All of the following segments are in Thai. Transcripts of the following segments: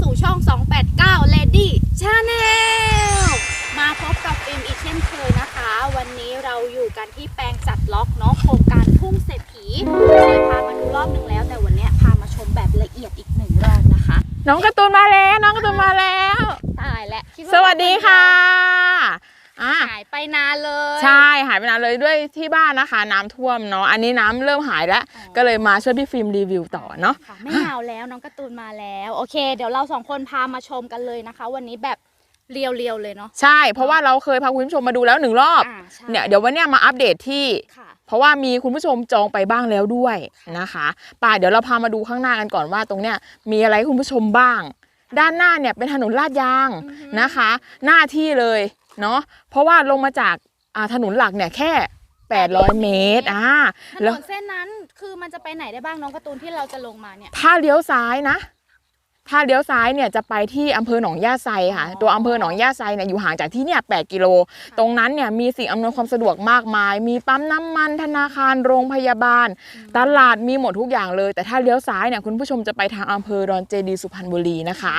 สู่ช่อง 289 Lady Channel มาพบกับฟิล์มอีกเช่นเคยนะคะ วันนี้เราอยู่กันที่แปลงจัดล็อกเนาะโครงการทุ่งเศรษฐีเคยพามาดูรอบหนึ่งแล้ว แต่วันเนี้ยพามาชมแบบละเอียดอีกหนึ่งรอบนะคะ น้องการ์ตูนมาแล้ว น้องการ์ตูนมาแล้ว ตายแล้วคิาสวัสดีค่ะ อะหายไปนานเลย ใช่หายไปนานเลยด้วยที่บ้านนะคะ น้ำท่วมเนาะอันนี้น้ำเริ่มหายแล้วอ๋อก็เลยมาช่วยพี่ฟิล์มรีวิวต่อเนาะค่ะไม่เหงาแล้วน้องการ์ตูนมาแล้วโอเค เดี๋ยวเราสองคนพามาชมกันเลยนะคะ วันนี้แบบเรียวๆเลยเนาะใช่ เพราะว่าเราเคยพาคุณผู้ชมมาดูแล้วหนึ่งรอบอ่าใช่เนี่ยเดี๋ยววันเนี้ยมาอัปเดตที่ค่ะเพราะว่ามีคุณผู้ชมจองไปบ้างแล้วด้วยนะคะป่าเดี๋ยวเราพามาดูข้างหน้ากันก่อนว่าตรงเนี้ยมีอะไรให้คุณผู้ชมบ้าง ด้านหน้าเนี่ยเป็นถนนลาดยางอือฮึนะคะ หน้าที่เลย เนาะเพราะว่าลงมาจากอ่าถนนหลักเนี่ยแค่ 800 เมตรอ่าถแล้นวนเส้นนั้นคือมันจะไปไหนได้บ้างน้องการ์ตูนที่เราจะลงมาเนี่ยถ้าเลี้ยวซ้ายนะ ถ้าเลี้ยวซ้ายเนี่ยจะไปที่อำเภอหนองย่าไซค่ะอ๋อตัวอำเภอหนองย่าไซเนี่ยอยู่ห่างจากที่เนี่ย8กิโล ตรงนั้นเนี่ยมีสิ่งอำนวยความสะดวกมากมาย มีปั๊มน้ำมันธนาคารโรงพยาบาล ตลาดมีหมดทุกอย่างเลย แต่ถ้าเลี้ยวซ้ายเนี่ยคุณผู้ชมจะไปทางอำเภอดอนเจดีย์สุพรรณบุรีนะคะ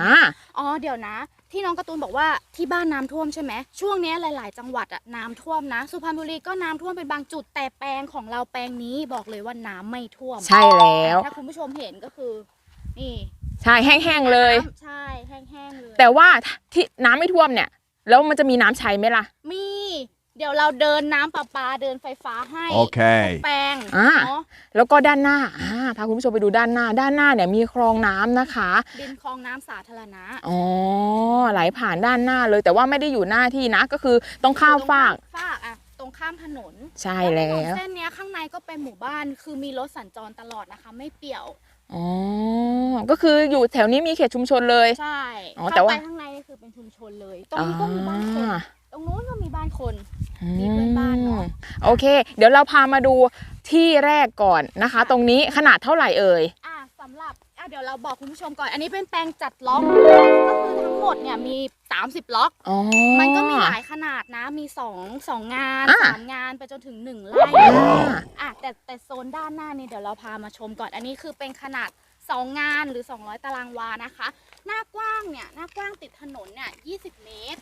อ่าอ๋อเดี๋ยวนะที่น้องการ์ตูนบอกว่าที่บ้านน้ำท่วมใช่ไหมช่วงเนี้ยหลาย ๆ จังหวัดอะน้ำท่วมนะ สุพรรณบุรีก็น้ำท่วมเป็นบางจุดแต่แปลงของเราแปลงนี้บอกเลยว่าน้ำไม่ท่วม ใช่แล้วถ้าคุณผู้ชมเห็นก็คือนี่ ใช่แห้งๆเลย น้ำใช่แห้งๆเลยแต่ว่าที่น้ำไม่ท่วมเนี่ย แล้วมันจะมีน้ำใช้ไหมล่ะ มี เดี๋ยวเราเดินน้ำประปาเดินไฟฟ้าให้ Okay. แปลงอ่า เนาะแล้วก็ด้านหน้าอ่าพาคุณผู้ชมไปดูด้านหน้า ด้านหน้าเนี่ยมีคลองน้ำนะคะ ดินคลองน้ำสาธารณะ อ๋อไหลผ่านด้านหน้าเลย แต่ว่าไม่ได้อยู่หน้าที่นะก็คือต้องข้ามฟากฟากอะตรงข้ามถนนใช่แล้ถนนว เส้นเนี้ยข้างในก็เป็นหมู่บ้าน คือมีรถสัญจรตลอดนะคะ ไม่เปี่ยว อ๋อ ก็คืออยู่แถวนี้มีเขตชุมชนเลย ใช่อ๋อแต่เข้าว่าไปข้างในนี่คือเป็นชุมชนเลย ตรงนี้ก็มีบ้านคนอ่าตรงนู้นก็มีบ้านคน มีเพื่อนบ้านเนอะโอเค เดี๋ยวเราพามาดูที่แรกก่อนนะคะ ตรงนี้ขนาดเท่าไหร่เอ่ย อะสำหรับอะเดี๋ยวเราบอกคุณผู้ชมก่อน อันนี้เป็นแปลงจัดล็อกก็คือทั้งหมดเนี่ยมี 30 ล็อกอ๋อมันก็มีหลายขนาดนะ มี2งสองงานอะสามงานไปจนถึง1ไร่อ่าอะแต่แต่โซนด้านหน้านี่เดี๋ยวเราพามาชมก่อน อันนี้คือเป็นขนาด 2 งานหรือ 200 ตารางวานะคะ หน้ากว้างเนี่ย หน้ากว้างติดถนนเนี่ย 20 เมตร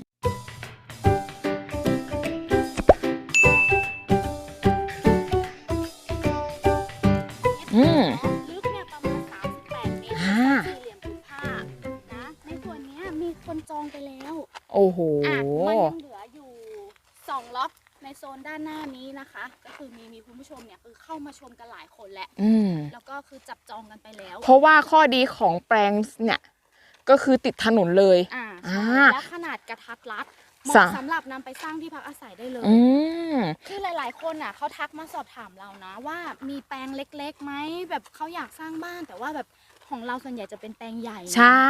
อืมลึก โอ้โหอะมันยังเหลืออยู่2ล็อกในโซนด้านหน้านี้นะคะ ก็คือมีมีคุณผู้ชมเนี่ยคือเข้ามาชมกันหลายคนแล้วอืมแล้วก็คือจับจองกันไปแล้ว เพราะว่าข้อดีของแปลงเนี่ยก็คือติดถนนเลย อ่าอ่าใช่และขนาดกระทัดรัดเหสะมาะสำหรับนำไปสร้างที่พักอาศัยได้เลย อืม คือหลาย ๆ คนอะเขาทักมาสอบถามเรานะว่ามีแปลงเล็กๆไหมแบบเขาอยากสร้างบ้านแต่ว่าแบบ ของเราส่วนใหญ่จะเป็นแปลงใหญ่นะใช่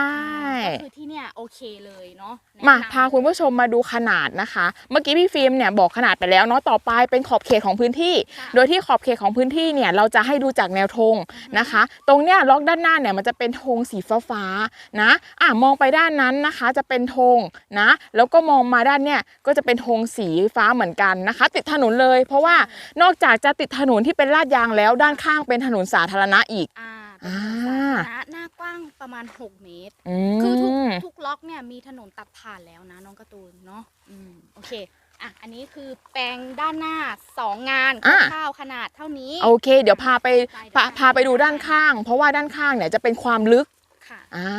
ก็คือที่เนี่ยโอเคเลยเนาะแนะมานำพาคุณผู้ชมมาดูขนาดนะคะ เมื่อกี้พี่ฟิล์มเนี่ยบอกขนาดไปแล้วเนาะต่อไปเป็นขอบเขตของพื้นที่ ค่ะโดยที่ขอบเขตของพื้นที่เนี่ยเราจะให้ดูจากแนวธงนะคะ ตรงเนี้ยล็อกด้านหน้าเนี่ยมันจะเป็นธงสีฟ้าฟ้าๆนะอะมองไปด้านนั้นนะคะจะเป็นธงนะ แล้วก็มองมาด้านเนี่ยก็จะเป็นธงสีฟ้าเหมือนกันนะคะ ติดถนนเลย เพราะว่านอกจากจะติดถนนที่เป็นลาดยางแล้วด้านข้างเป็นถนนสาธารณะอีก อ่า เป็นถนนสาธารณะหน้ากว้างประมาณ 6 เมตรอืคือทุกมทุกล็อกเนี่ยมีถนนตัดผ่านแล้วนะน้องการ์ตูนเนาะอืมโอเคอะอันนี้คือแปลงด้านหน้า 2 งานอะคร่าวๆขนาดเท่านี้โอเค เดี๋ยวพาไปพาพาไปดูด้านข้าง เพราะว่าด้านข้างเนี่ยจะเป็นความลึก ค่ะ อ่า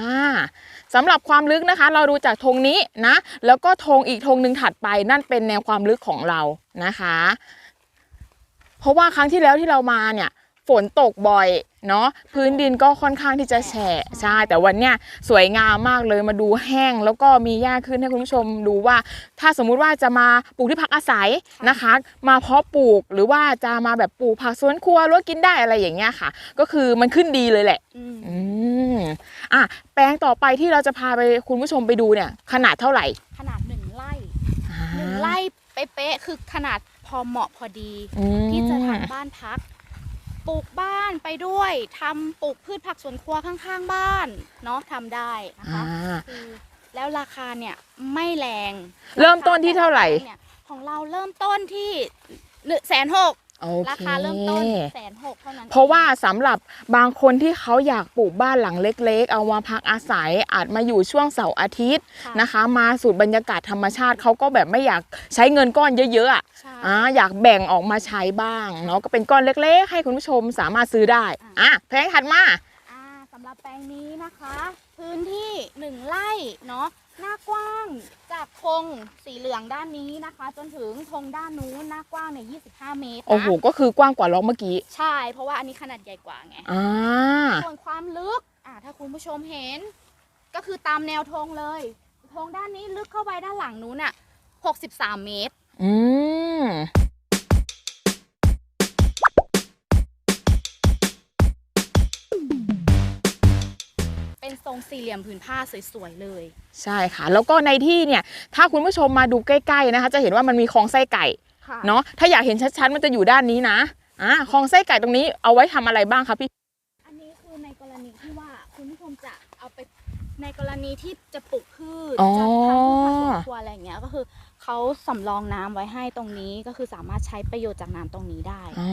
สำหรับความลึกนะคะ เราดูจากธงนี้นะ แล้วก็ธงอีกธงหนึ่งถัดไปนั่นเป็นแนวความลึกของเรานะคะ เพราะว่าครั้งที่แล้วที่เรามาเนี่ย ฝนตกบ่อย เนาะพื้นดินก็ค่อนข้างที่จะแฉะใช่แต่วันเนี้ยสวยงามมากเลยมาดูแห้ง แล้วก็มีหญ้าขึ้นให้คุณผู้ชมดูว่า ถ้าสมมุติว่าจะมาปลูกที่พักอาศัยนะคะ มาเพาะปลูกหรือว่าจะมาแบบปลูกผักสวนครัวรถกินได้อะไรอย่างเงี้ยค่ะ ก็คือมันขึ้นดีเลยแหละอืมอืมอะแปลงต่อไปที่เราจะพาไปคุณผู้ชมไปดูเนี่ย ขนาดเท่าไหร่ ขนาดหนึ่งไร่หนึ่งไร่เป๊ะๆคือขนาดพอเหมาะพอดีอืมที่จะทำบ้านพัก ปลูกบ้านไปด้วยทำปลูกพืชผักสวนครัวข้างๆบ้านเนาะทำได้นะคะอ่าคือแล้วราคาเนี่ยไม่แรงเริ่มต้นที่เท่าไหร่เนี่ยของเราเริ่มต้นที่หนึ่งแสนหก โอเคราคาเริ่มต้นแสนหกเท่านั้นเพราะว่าสำหรับบางคนที่เขาอยากปลูกบ้านหลังเล็ก ๆ เอามาพักอาศัยอาจมาอยู่ช่วงเสาร์อาทิตย์ค่ะนะคะ มาสูตรบรรยากาศธรรมชาติเขาก็แบบไม่อยากใช้เงินก้อนเยอะๆอะใช่ อ่าอยากแบ่งออกมาใช้บ้างเนาะก็เป็นก้อนเล็ก ๆ ให้คุณผู้ชมสามารถซื้อได้อะแพงถัดมา อ่าสำหรับแปลงนี้นะคะ พื้นที่หนึ่งไร่เนาะ หน้ากว้างจากธงสีเหลืองด้านนี้นะคะ จนถึงธงด้านนู้นหน้ากว้างเนี่ย25 เมตรนะโอ้โหก็คือกว้างกว่าล็อกเมื่อกี้ใช่ เพราะว่าอันนี้ขนาดใหญ่กว่าไงอ่าส่วนความลึกอ่าถ้าคุณผู้ชมเห็น ก็คือตามแนวธงเลยธงด้านนี้ลึกเข้าไปด้านหลังนู้นอะ 63 เมตร อืม เป็นทรงสี่เหลี่ยมผืนผ้าสวยๆเลย ใช่ค่ะ แล้วก็ในที่เนี่ย ถ้าคุณผู้ชมมาดูใกล้ๆนะคะ จะเห็นว่ามันมีคลองไส้ไก่ค่ะเนาะถ้าอยากเห็นชัดๆ มันจะอยู่ด้านนี้นะอ่าคลองไส้ไก่ตรงนี้เอาไว้ทำอะไรบ้างคะพี่ อันนี้คือในกรณีที่ว่าคุณผู้ชมจะเอาไปในกรณีที่จะปลูกพืชอ๋อ จะทำพืชผักสวนครัวอะไรอย่างเงี้ยก็คือ เขาสำรองน้ำไว้ให้ตรงนี้ก็คือสามารถใช้ประโยชน์จากน้ำตรงนี้ได้ อ๋อ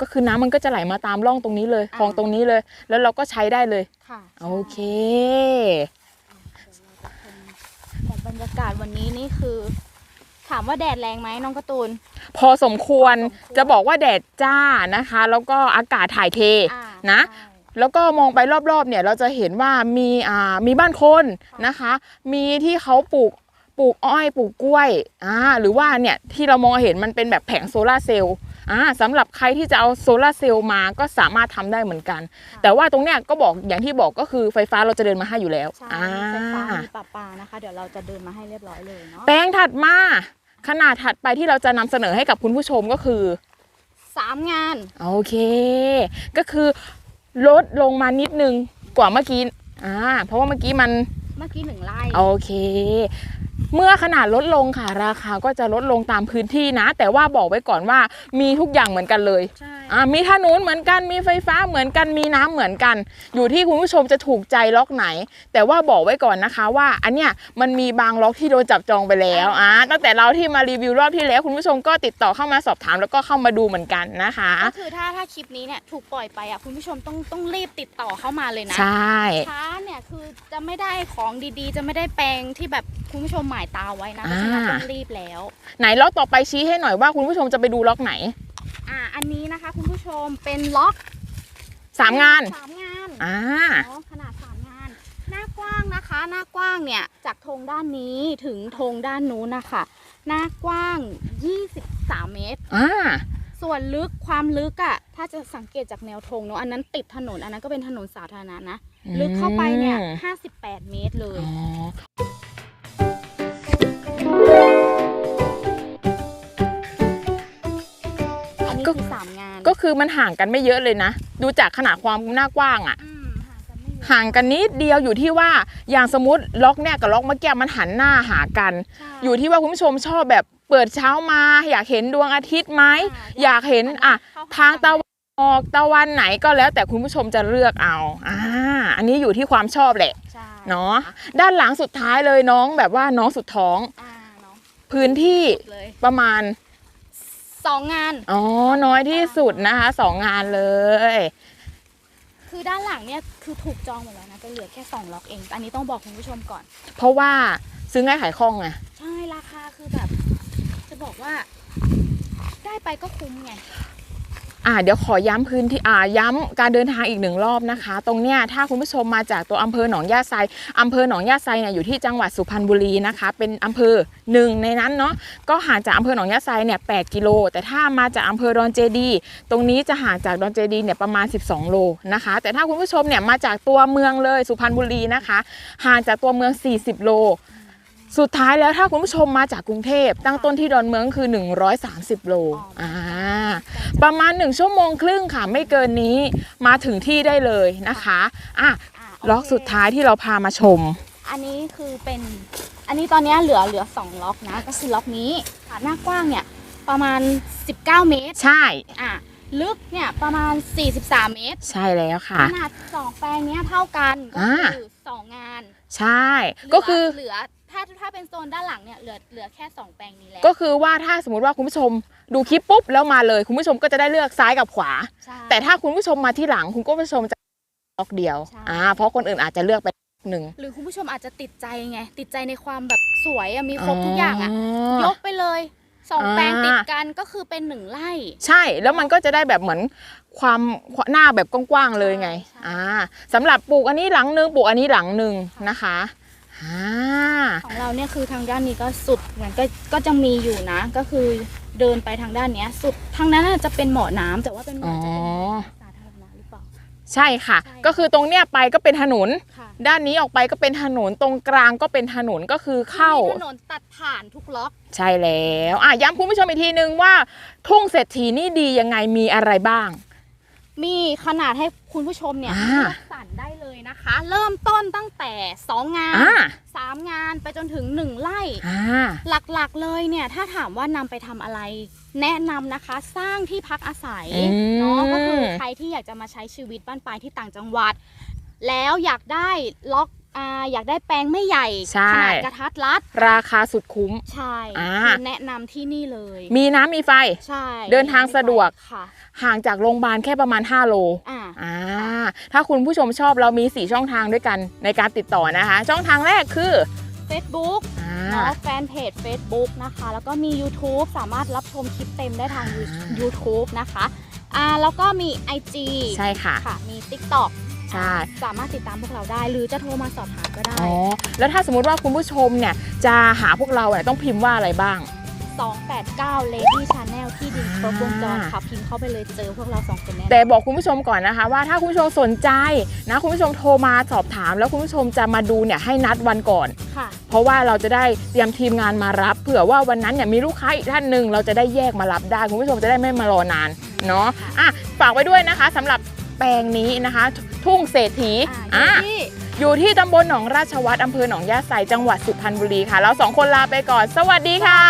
ก็คือน้ำมันก็จะไหลมาตามร่องตรงนี้เลยอ่า คลองตรงนี้เลย แล้วเราก็ใช้ได้เลย ค่ะโอเค แต่บรรยากาศวันนี้นี่คือ ถามว่าแดดแรงไหมน้องการ์ตูน พอสมควรพอสมควร จะบอกว่าแดดจ้านะคะ แล้วก็อากาศถ่ายเท อ่านะ ใช่ แล้วก็มองไปรอบๆเนี่ยเราจะเห็นว่ามีอ่ามีบ้านคนนะคะ มีที่เขาปลูก ปลูกอ้อยปลูกกล้วยอ่าหรือว่าเนี่ยที่เรามองเห็นมันเป็นแบบแผงโซลาร์เซลล์อ่าสำหรับใครที่จะเอาโซลาร์เซลล์มาก็สามารถทำได้เหมือนกัน แต่ว่าตรงเนี้ยก็บอกอย่างที่บอกก็คือไฟฟ้าเราจะเดินมาให้อยู่แล้วใช่อ่ามีไฟฟ้ามีปลาปลานะคะ เดี๋ยวเราจะเดินมาให้เรียบร้อยเลยเนาะแปลงถัดมาขนาดถัดไปที่เราจะนำเสนอให้กับคุณผู้ชมก็คือสามงานโอเค ก็คือลดลงมานิดนึงกว่าเมื่อกี้อ่าเพราะว่าเมื่อกี้มันเมื่อกี้หนึ่งไร่โอเค เมื่อขนาดลดลงค่ะราคาก็จะลดลงตามพื้นที่นะ แต่ว่าบอกไว้ก่อนว่ามีทุกอย่างเหมือนกันเลยใช่อ่ามีถนนเหมือนกันมีไฟฟ้าเหมือนกันมีน้ำเหมือนกัน อยู่ที่คุณผู้ชมจะถูกใจล็อกไหน แต่ว่าบอกไว้ก่อนนะคะว่าอันเนี้ยมันมีบางล็อกที่โดนจับจองไปแล้วอ่าตั้งแต่เราที่มารีวิวรอบที่แล้ว คุณผู้ชมก็ติดต่อเข้ามาสอบถามแล้วก็เข้ามาดูเหมือนกันนะคะก็คือถ้าถ้าคลิปนี้เนี่ยถูกปล่อยไปอะคุณผู้ชมต้องต้องรีบติดต่อเข้ามาเลยนะใช่ช้าเนี่ยคือจะไม่ได้ของดีๆ จะไม่ได้แปลงที่แบบคุณผู้ชมหมายตาไว้นะเพราะฉะนั้นต้องรีบแล้ว ไหนล็อกต่อไปชี้ให้หน่อยว่าคุณผู้ชมจะไปดูล็อกไหน อ่า อันนี้นะคะ คุณผู้ชมเป็นล็อกสามงานสามงานอ่าเนาะขนาดสามงาน หน้ากว้างนะคะ หน้ากว้างเนี่ยจากธงด้านนี้ถึงธงด้านนู้นนะคะหน้ากว้าง 23 เมตรอ่าส่วนลึกความลึกอะ่ะถ้าจะสังเกตจากแนวธงเนาะอันนั้นติดถนนอันนั้นก็เป็นถนนสาธารณะนะ ลึกเข้าไปเนี่ย 58 เมตรเลย อ๋ออันนี้ก็คือสามงานก็คือมันห่างกันไม่เยอะเลยนะ ดูจากขนาดความหน้ากว้างอะอืมห่างกันไม่เยอะห่างกันนิดเดียวอยู่ที่ว่าอย่างสมมติล็อกเนี่ยกับล็อกเมื่อกี้มันหันหน้าหากัน ใช่ อยู่ที่ว่าคุณผู้ชมชอบแบบเปิดเช้ามา อยากเห็นดวงอาทิตย์ไหมอ่า อยากเห็นอะเข้ทางตะวันออกตะวันไหนก็แล้วแต่คุณผู้ชมจะเลือกเอาอ่าอันนี้อยู่ที่ความชอบแหละใช่เนาะด้านหลังสุดท้ายเลยน้องแบบว่าน้องสุดท้องอ่าเนาะพื้นที่เลยประมาณ สองงาน อ๋อ น้อยที่สุดนะคะสองงานเลย คือด้านหลังเนี่ยคือถูกจองหมดแล้วนะจะเหลือแค่สองล็อกเอง อันนี้ต้องบอกคุณผู้ชมก่อน เพราะว่าซื้อง่ายขายคล่องไง ใช่ ราคาคือแบบ จะบอกว่า ได้ไปก็คุ้มไง อ่าเดี๋ยวขอย้ำพื้นที่อ่าย้ำการเดินทางอีกหนึ่งรอบนะคะ ตรงเนี้ยถ้าคุณผู้ชมมาจากตัวอำเภอหนองยาไซอำเภอหนองยาไซเนี่ยอยู่ที่จังหวัดสุพรรณบุรีนะคะ เป็นอำเภอหนึ่งในนั้นเนาะก็ห่างจากอำเภอหนองยาไซเนี่ย8กิโล แต่ถ้ามาจากอำเภอดอนเจดีตรงนี้จะห่างจากดอนเจดีเนี่ยประมาณ 12 โลนะคะ แต่ถ้าคุณผู้ชมเนี่ยมาจากตัวเมืองเลยสุพรรณบุรีนะคะ ห่างจากตัวเมือง 40 โล สุดท้ายแล้วถ้าคุณผู้ชมมาจากกรุงเทพ ตั้งต้นที่ดอนเมืองคือ 130 โลอ๋ออ่อ่าประมาณ 1 ชั่วโมงครึ่งค่ะ ไม่เกินนี้มาถึงที่ได้เลยนะคะอะอ่าโเคล็อกสุดท้ายที่เราพามาชม อันนี้คือเป็นอันนี้ตอนนี้เหลือเหลือสองล็อกนะ ก็คือล็อกนี้ค่ะหน้ากว้างเนี่ยประมาณ 19 เมตร ใช่อะลึกเนี่ยประมาณ 43 เมตร ใช่แล้วขค่ะนาดสองแปลงเนี้ยเท่ากันก็อ่าคือสองงาน ใช่ก็คือเหลือ ถ้าถ้าเป็นโซนด้านหลังเนี่ยเหลือเหลือแค่สองแปลงนี้แล้วก็คือว่าถ้าสมมติว่าคุณผู้ชมดูคลิปปุ๊บแล้วมาเลย คุณผู้ชมก็จะได้เลือกซ้ายกับขวา ใช่ แต่ถ้าคุณผู้ชมมาที่หลังคุณผู้ชมจะล็อกเดียวใช่ อ่าเพราะคนอื่นอาจจะเลือกไปหนึ่งหรือคุณผู้ชมอาจจะติดใจไง ติดใจในความแบบสวยอะมีครบทุกอย่างอะยกไปเลยสองอ่าแปลงติดกันก็คือเป็นหนึ่งไร่ ใช่แล้วมันก็จะได้แบบเหมือนความหน้าแบบกว้างๆเลยไงใช่อ่าสำหรับปลูกอันนี้หลังหนึงปลูกอันนี้หลังหนึ่งนะคะอ่า ของเราเนี่ยคือทางด้านนี้ก็สุดเหมือนก็ก็จะมีอยู่นะ ก็คือเดินไปทางด้านเนี้ย สุดทางนั้นน่ะจะเป็นหมอน้ำแต่ว่าเป็นหมอจะเป็นหมอสาธารณะหรือเปล่า ใช่ค่ะ ใช่ ก็คือตรงเนี้ยไปก็เป็นถนน ค่ะด้านนี้ออกไปก็เป็นถนนตรงกลางก็เป็นถนนก็คือเข้า มีถนนตัดผ่านทุกล็อก ใช่แล้วอะย้ำคุณผู้ชมอีกทีนึงว่า ทุ่งเศรษฐีนี่ดียังไงมีอะไรบ้าง มีขนาดให้คุณผู้ชมเนี่ยอ่า เลือกสรรได้เลย นะคะ เริ่มต้นตั้งแต่ 2 งานอ่า3งานไปจนถึง 1ไร่ อ่า หลักๆเลยเนี่ยถ้าถามว่านำไปทำอะไร แนะนำนะคะสร้างที่พักอาศัยอืม เนาะก็คือใครที่อยากจะมาใช้ชีวิตบ้านปลายที่ต่างจังหวัด แล้วอยากได้ล็อก อ่าอยากได้แปลงไม่ใหญ่ใช่ ขนาดกระทัดรัด ราคาสุดคุ้ม ใช่อ่า คือแนะนำที่นี่เลย มีน้ำมีไฟ ใช่เดินทางสะดวก ค่ะ ห่างจากโรงพยาบาลแค่ประมาณ 5 โล อ่า อ่า ถ้าคุณผู้ชมชอบเรามี 4 ช่องทางด้วยกันในการติดต่อนะคะ ช่องทางแรกคือ Facebook อ่าเนาะแฟนเพจ Facebook นะคะ แล้วก็มี YouTube สามารถรับชมคลิปเต็มได้ทาง อ่า YouTube นะคะ อ่า แล้วก็มี IG ใช่ค่ะ ค่ะ มี TikTok ใช่ สามารถติดตามพวกเราได้ หรือจะโทรมาสอบถามก็ได้ อ๋อ แล้วถ้าสมมุติว่าคุณผู้ชมเนี่ย จะหาพวกเราเนี่ยต้องพิมพ์ว่าอะไรบ้าง 289 Lady Channel ที่ดินครบวงจรอ่าค่ะพิมพ์เข้าไปเลยเจอพวกเราสองคนแน่แต่บอกคุณผู้ชมก่อนนะคะ ว่าถ้าคุณผู้ชมสนใจนะคุณผู้ชมโทรมาสอบถาม แล้วคุณผู้ชมจะมาดูเนี่ยให้นัดวันก่อน ค่ะ เพราะว่าเราจะได้เตรียมทีมงานมารับเผื่อว่าวันนั้นเนี่ยมีลูกค้าอีกท่านหนึ่งเราจะได้แยกมารับได้ คุณผู้ชมจะได้ไม่มารอนานเนาะอะฝากไว้ด้วยนะคะสำหรับ แปลงนี้นะคะ ทุ่งเศรษฐีอ่าอะอยู่ที่อยู่ที่ตำบลหนองราชวัฒน์อำเภอหนองยาไซจังหวัดสุพรรณบุรีค่ะ เราสองคนลาไปก่อน สวัสดีค่ะ